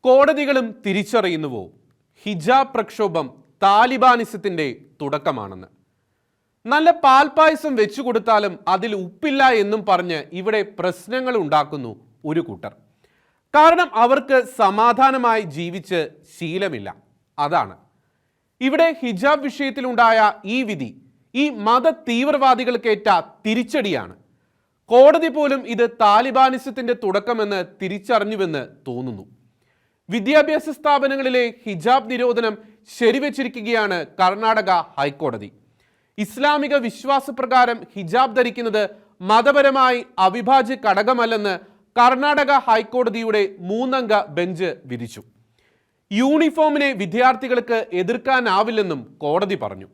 കോടതികളും തിരിച്ചറിയുന്നുവോ? ഹിജാബ് പ്രക്ഷോഭം താലിബാനിസത്തിന്റെ തുടക്കമാണെന്ന്. നല്ല പാൽപ്പായസം വെച്ചു കൊടുത്താലും അതിൽ ഉപ്പില്ല എന്നും പറഞ്ഞ് ഇവിടെ പ്രശ്നങ്ങൾ ഉണ്ടാക്കുന്നു ഒരു കൂട്ടർ. കാരണം അവർക്ക് സമാധാനമായി ജീവിച്ച് ശീലമില്ല. അതാണ്. ഇവിടെ ഹിജാബ് വിഷയത്തിലുണ്ടായ ഈ വിധി ഈ മത തീവ്രവാദികൾക്കേറ്റ തിരിച്ചടിയാണ്. കോടതി പോലും ഇത് താലിബാനിസത്തിന്റെ തുടക്കമെന്ന് തിരിച്ചറിഞ്ഞുവെന്ന് തോന്നുന്നു. വിദ്യാഭ്യാസ സ്ഥാപനങ്ങളിലെ ഹിജാബ് നിരോധനം ശരിവച്ചിരിക്കുകയാണ് കർണാടക ഹൈക്കോടതി. ഇസ്ലാമിക വിശ്വാസപ്രകാരം ഹിജാബ് ധരിക്കുന്നത് മതപരമായി അവിഭാജ്യ ഘടകമല്ലെന്ന് കർണാടക ഹൈക്കോടതിയുടെ മൂന്നംഗ ബെഞ്ച് വിധിച്ചു. യൂണിഫോമിനെ വിദ്യാർത്ഥികൾക്ക് എതിർക്കാനാവില്ലെന്നും കോടതി പറഞ്ഞു.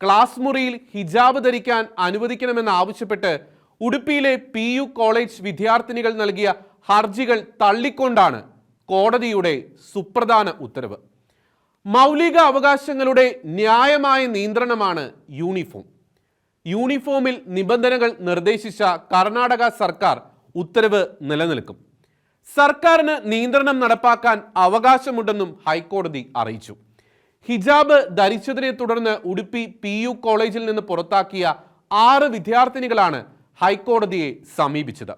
ക്ലാസ് മുറിയിൽ ഹിജാബ് ധരിക്കാൻ അനുവദിക്കണമെന്നാവശ്യപ്പെട്ട് ഉടുപ്പിയിലെ പി യു കോളേജ് വിദ്യാർത്ഥിനികൾ നൽകിയ ഹർജികൾ തള്ളിക്കൊണ്ടാണ് കോടതിയുടെ സുപ്രധാന ഉത്തരവ്. മൗലിക അവകാശങ്ങളുടെ ന്യായമായ നിയന്ത്രണമാണ് യൂണിഫോം. യൂണിഫോമിൽ നിബന്ധനകൾ നിർദ്ദേശിച്ച കർണാടക സർക്കാർ ഉത്തരവ് നിലനിൽക്കും. സർക്കാരിന് നിയന്ത്രണം നടപ്പാക്കാൻ അവകാശമുണ്ടെന്നും ഹൈക്കോടതി അറിയിച്ചു. ഹിജാബ് ധരിച്ചതിനെ തുടർന്ന് ഉടുപ്പി പി യു കോളേജിൽ നിന്ന് പുറത്താക്കിയ ആറ് വിദ്യാർത്ഥിനികളാണ് ഹൈക്കോടതിയെ സമീപിച്ചത്.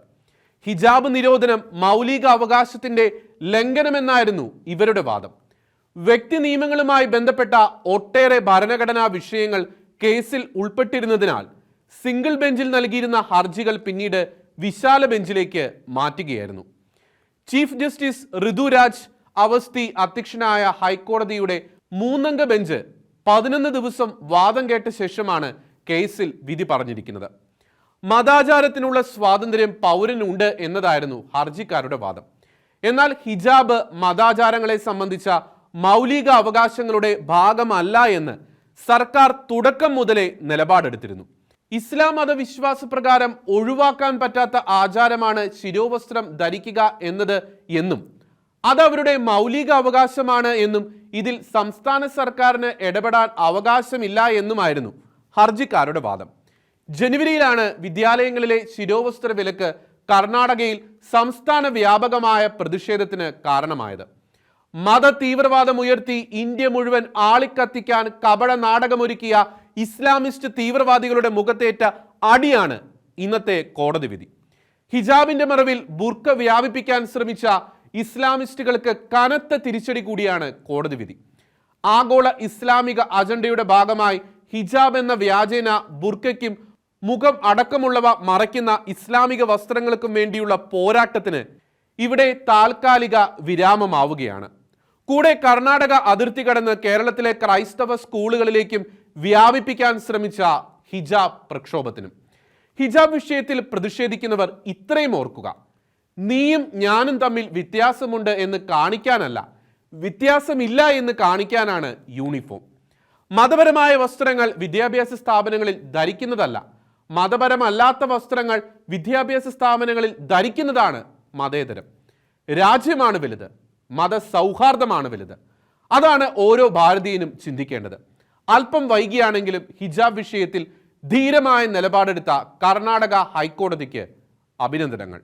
ഹിജാബ് നിരോധനം മൗലിക അവകാശത്തിന്റെ ലംഘനമെന്നായിരുന്നു ഇവരുടെ വാദം. വ്യക്തി നിയമങ്ങളുമായി ബന്ധപ്പെട്ട ഒട്ടേറെ ഭരണഘടനാ വിഷയങ്ങൾ കേസിൽ ഉൾപ്പെട്ടിരുന്നതിനാൽ സിംഗിൾ ബെഞ്ചിൽ നൽകിയിരുന്ന ഹർജികൾ പിന്നീട് വിശാല ബെഞ്ചിലേക്ക് മാറ്റുകയായിരുന്നു. ചീഫ് ജസ്റ്റിസ് ഋതുരാജ് അവസ്ഥി അധ്യക്ഷനായ ഹൈക്കോടതിയുടെ മൂന്നംഗ ബെഞ്ച് പതിനൊന്ന് ദിവസം വാദം കേട്ട ശേഷമാണ് കേസിൽ വിധി പറഞ്ഞിരിക്കുന്നത്. മതാചാരത്തിനുള്ള സ്വാതന്ത്ര്യം പൗരനുണ്ട് എന്നതായിരുന്നു ഹർജിക്കാരുടെ വാദം. എന്നാൽ ഹിജാബ് മതാചാരങ്ങളെ സംബന്ധിച്ച മൗലിക അവകാശങ്ങളുടെ ഭാഗമല്ല എന്ന് സർക്കാർ തുടക്കം മുതലേ നിലപാടെടുത്തിരുന്നു. ഇസ്ലാം മതവിശ്വാസപ്രകാരം വിശ്വാസപ്രകാരം ഒഴിവാക്കാൻ പറ്റാത്ത ആചാരമാണ് ശിരോവസ്ത്രം ധരിക്കുക എന്നത് എന്നും അത് അവരുടെ മൗലിക അവകാശമാണ് എന്നും ഇതിൽ സംസ്ഥാന സർക്കാരിന് ഇടപെടാൻ അവകാശമില്ല എന്നുമായിരുന്നു ഹർജിക്കാരുടെ വാദം. ജനുവരിയിലാണ് വിദ്യാലയങ്ങളിലെ ശിരോവസ്ത്ര വിലക്ക് കർണാടകയിൽ സംസ്ഥാന വ്യാപകമായ പ്രതിഷേധത്തിന് കാരണമായത്. മത തീവ്രവാദം ഉയർത്തി ഇന്ത്യ മുഴുവൻ ആളിക്കത്തിക്കാൻ കപട നാടകമൊരുക്കിയ ഇസ്ലാമിസ്റ്റ് തീവ്രവാദികളുടെ മുഖത്തേറ്റ അടിയാണ് ഇന്നത്തെ കോടതി വിധി. ഹിജാബിന്റെ മറവിൽ ബുർക്ക വ്യാപിപ്പിക്കാൻ ശ്രമിച്ച ഇസ്ലാമിസ്റ്റുകൾക്ക് കനത്ത തിരിച്ചടി കൂടിയാണ് കോടതി വിധി. ആഗോള ഇസ്ലാമിക അജണ്ടയുടെ ഭാഗമായി ഹിജാബ് എന്ന വ്യാജേന ബുർക്കയ്ക്കും മുഖം അടക്കമുള്ളവ മറയ്ക്കുന്ന ഇസ്ലാമിക വസ്ത്രങ്ങൾക്കും വേണ്ടിയുള്ള പോരാട്ടത്തിന് ഇവിടെ താൽക്കാലിക വിരാമമാവുകയാണ്. കൂടെ കർണാടക അതിർത്തി കടന്ന് കേരളത്തിലെ ക്രൈസ്തവ സ്കൂളുകളിലേക്കും വ്യാപിപ്പിക്കാൻ ശ്രമിച്ച ഹിജാബ് പ്രക്ഷോഭത്തിനും. ഹിജാബ് വിഷയത്തിൽ പ്രതിഷേധിക്കുന്നവർ ഇത്രയും ഓർക്കുക. നീയും ഞാനും തമ്മിൽ വ്യത്യാസമുണ്ട് എന്ന് കാണിക്കാനല്ല വ്യത്യാസമില്ല എന്ന് കാണിക്കാനാണ് യൂണിഫോം. മതപരമായ വസ്ത്രങ്ങൾ വിദ്യാഭ്യാസ സ്ഥാപനങ്ങളിൽ ധരിക്കുന്നതല്ല മതപരമല്ലാത്ത വസ്ത്രങ്ങൾ വിദ്യാഭ്യാസ സ്ഥാപനങ്ങളിൽ ധരിക്കുന്നതാണ് മതേതരം. രാജ്യമാണ് വലുത് മതസൗഹാർദ്ദമാണ് വലുത്. അതാണ് ഓരോ ഭാരതീയനും ചിന്തിക്കേണ്ടത്. അല്പം വൈകിയാണെങ്കിലും ഹിജാബ് വിഷയത്തിൽ ധീരമായ നിലപാടെടുത്ത കർണാടക ഹൈക്കോടതിക്ക് അഭിനന്ദനങ്ങൾ.